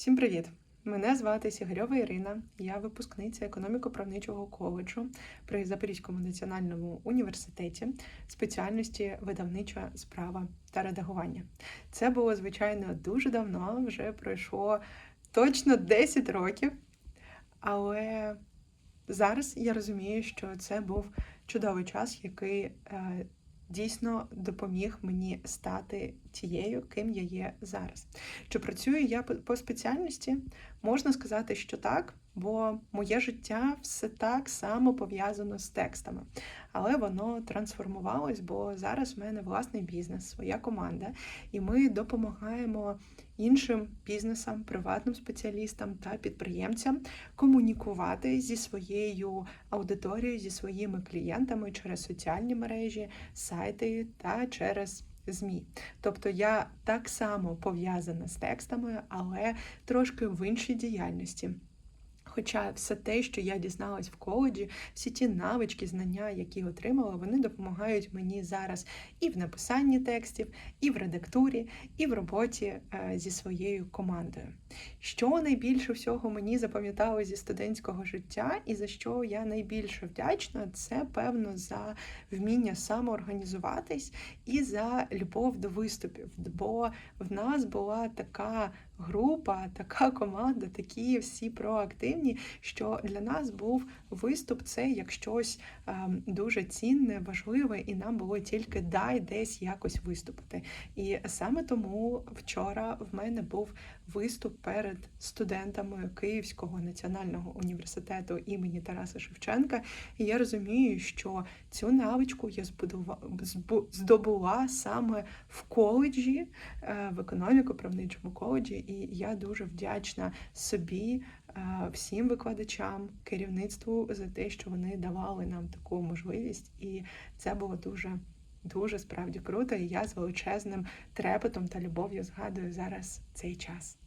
Всім привіт! Мене звати Сігарьова Ірина. Я випускниця економіко-правничого коледжу при Запорізькому національному університеті спеціальності видавнича справа та редагування. Це було, звичайно, дуже давно, вже пройшло точно 10 років. Але зараз я розумію, що це був чудовий час, який е, дійсно допоміг мені стати тією, ким я є зараз. Чи працюю я по- спеціальності? Можна сказати, що так, бо моє життя все так само пов'язано з текстами. Але воно трансформувалось, бо зараз в мене власний бізнес, своя команда, і ми допомагаємо іншим бізнесам, приватним спеціалістам та підприємцям комунікувати зі своєю аудиторією, зі своїми клієнтами через соціальні мережі, сайти та через ЗМІ. Тобто я так само пов'язана з текстами, але трошки в іншій діяльності. Хоча все те, що я дізналась в коледжі, всі ті навички, знання, які отримала, вони допомагають мені зараз і в написанні текстів, і в редактурі, і в роботі е, зі своєю командою. Що найбільше всього мені запам'ятало зі студентського життя, і за що я найбільше вдячна, це певно за вміння самоорганізуватись і за любов до виступів. Бо в нас була така група, така команда, такі всі проактивні, що для нас був виступ це як щось ем, дуже цінне, важливе, і нам було тільки дай десь якось виступити. І саме тому вчора в мене був виступ перед студентами Київського національного університету імені Тараса Шевченка. І я розумію, що цю навичку я здобула саме в коледжі, е, в економіко-правничому коледжі, і я дуже вдячна собі, всім викладачам, керівництву за те, що вони давали нам таку можливість, і це було дуже. Дуже справді круто, і я з величезним трепетом та любов'ю згадую зараз цей час.